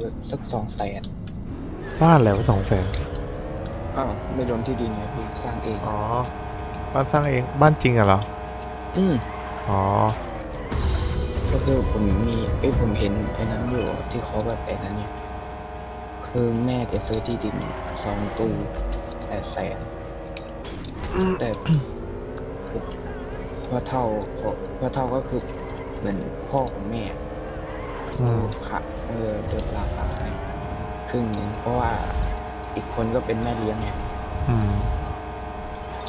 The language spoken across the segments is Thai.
แบบสักสองแสนบ้านแล้วสองแสนอ้าวไม่รวมที่ดินไงพี่สร้างเองอ๋อ บ้านสร้างเองบ้านจริงอะเหรอ อืมอ๋อ ก็คือผมมีเอ้ยผมเห็นไอ้นั้นอยู่ที่เขาแบบไอ้นั้นเนี่ยคือแม่แกซื้อที่ดินสองตู้แปดแสนแต่คือพ่อเท่าเขาพ่อเท่าก็คือเหมือนพ่อของแม่ อืมค่ะเออลดราคาให้ครึ่งหนึ่งเพราะว่าอีกคนก็เป็นแม่เลี้ยงไงอืม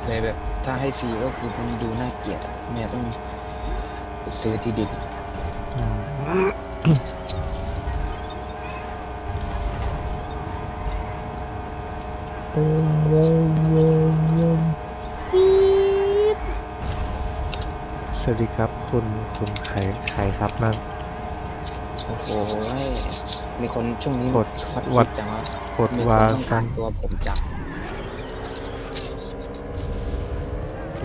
เลยแบบถ้าให้ฟรีก็คือมันดูน่าเกลียดอะแม่ต้องไปซื้อที่ดินอืม สวัสดีครับ คุณคุณใครใครครับนั่นโอ้โหมีคนช่วงนี้กดวัดวัคิดดจังว่ากดมีควานต้องซักานรตัวผมจัง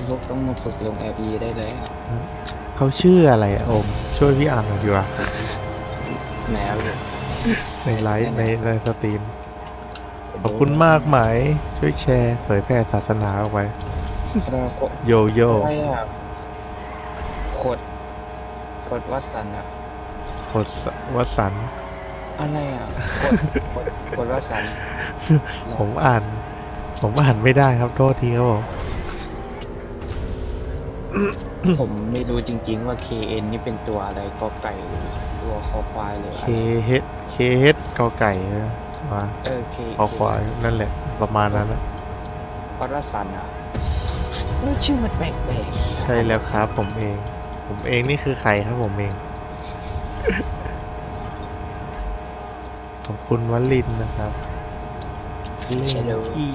ลูกต้องมาฝึกลง LE ได้เลยอะเขาชื่ออะไรอะโอม ช่วยพี่อ่านหน่อยดีกว่าแนวเลยในไลฟ์ในในสตรีม ขอบคุณมากไหม ช่วยแชร์ เผยแพร่ศาสนาออกไปแล้วก็โยโย่ อะไรอะขดขดวัดสันอะ โคตรวสันต์อะไรอะขดขดวสันผมอ่าน ผมอ่านไม่ได้ครับโทษทีครับผมผมไม่รู้จริง ๆ ว่า KN นี่เป็นตัวอะไรกอไก่หรือตัวคอควายหรือเคอะไรเฮดเคเฮดกอไก่มาเออ K คอควายนั่นแหละ ประมาณนั้นนะวัดวัดสันอะเออชื่อมันแปลกๆ ใช่แล้วครับ ผมเอง ผมเองนี่คือใครครับผมเอง ขอบคุณวลินนะครับเล่นใช่เลยที่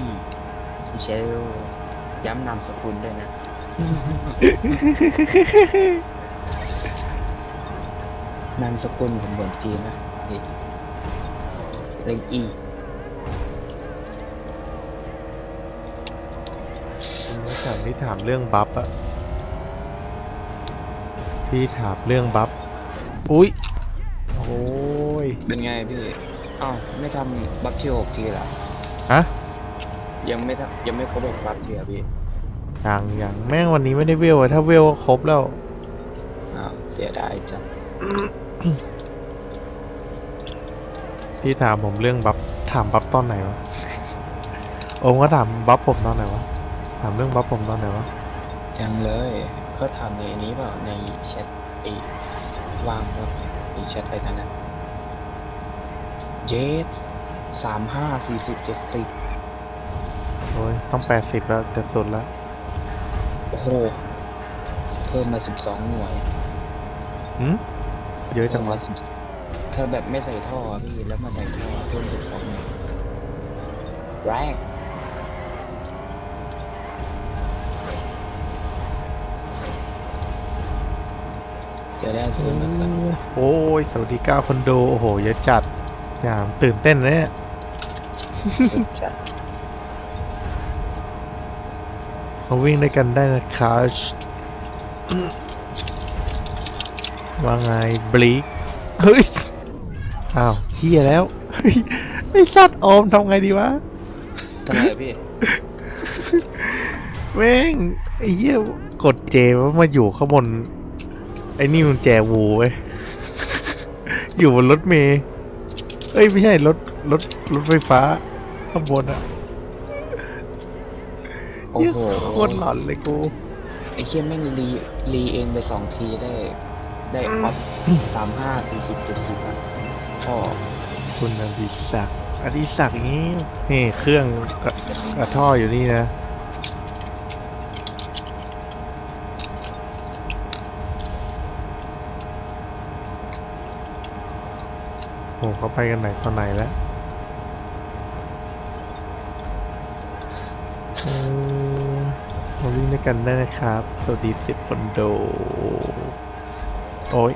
เชลย้ำนามสกุลด้วยนะ นามสกุลผมเหมือนจีนนะนี่เล็งอีไม่ถามที่ถามเรื่องบัฟอะพี่ถามเรื่องบัฟ อุ้ยโอ้ย เป็นไงพี่อ้าวไม่ทำบัฟที่หกทีเหรอฮะ ยังไม่ทำยังไม่ครบหกบัฟทีเหรอพี่ยังยังแม่งวันนี้ไม่ได้เวลอะถ้าเวลก็ครบแล้ว อ้าวเสียดายจังพี่ถามผมเรื่องบัฟถามบัฟตอนไหนวะ โอมก็ถามบัฟผมตอนไหนวะ ถามเรื่องบัฟผมตอนไหนวะ ยังเลย ก็ทำในนี้เปล่าในแชทไอ้ ว่างก็ในแชทไปนั่นนะเจสสามห้าสี่สิบเจ็ดสิบโอ้ยต้องแปดสิบแล้วจะสุดแล้ว โอ้โห เพิ่มมาสิบสองหน่วยหืมเยอะจัจังงหวะวะสิบเธอแบบไม่ใส่ท่อพี่แล้วมาใส่ท่อเพิ่มสิบสองหน่วยแรง เจะได้ซื้อมาสักโอ้ยสวัสดีเก้าคนดูโอ้โห เยอะจัดอย่างตื่นเต้นนะเนี่ยสุดจัดมาวิ่งด้วยกันได้นะครับว่าไงบลีกเฮ้ย อ้าวเฮียแล้วเฮ้ยไอสัตว์ออมทำไงดีวะทำไมอะพี่แม่งไอ้เหี้ยกดเจว่ามาอยู่ข้างบนไอ้นี่มันแจวูเว้ย อยู่บนรถเมย์เอ้ย ไม่ใช่รถรถรถไฟฟ้าข้างบนอะโอ้เหี้ยโหโคตรหลอนเลยกูไอ้เคียแม่งรีรีเองไปสองทีได้ ได้ออฟสามห้าสี่สิบเจ็ดสิบอะท่อคุณอดิศักดิ์อดิศักดิ์อย่างนี้นี่เครื่องกระกระท่ออยู่นี่นะ โอ้เขาไปกันไหนตอนไหนแล้วเออมาวิ่งด้วยกันได้นะครับ สวัสดีสิบคนโด โอ้ย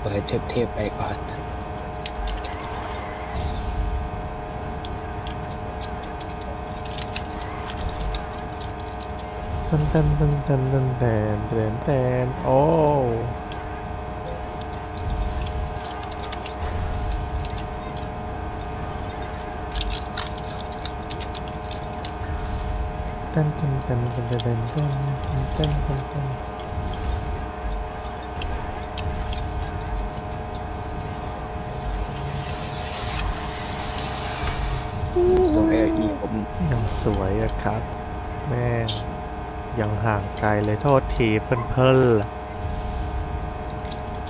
เปิดเทปเทปๆไปก่อน ตันตันต้นตันต้นเต้นเตนแตนโอ้เต้นเต้นตันต้นตันต้นตันต้นตันต้นตรงแอร์ผมยังสวยอะครับ แม่ ยังห่างไกลเลยโทษทีเพิ่นเพิ่นล่ะ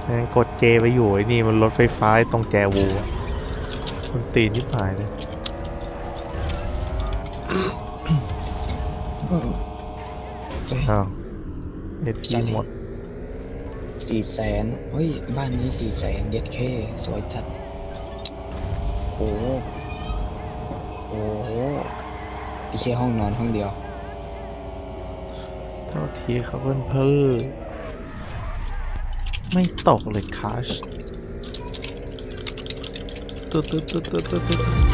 แม่งกดเจไปอยู่ไอ้นี่มันรถไฟฟ้าไอ้ตรงแจวูอะคนตีนที่ผายเลยเอ้ยอ้าวเอ็ดจีหมดสี่แสนเฮ้ย บ้านนี้สี่แสนเย็ดเคสวยจัด โอ้โหโอ้โหอีแค่ห้องนอนห้องเดียวโทษทีครับเพื่อนเพื่อไม่ตกเลยคัชตุ๊ดตุ๊ดตุ๊ดตุ๊ดตุ๊ดตุ๊ด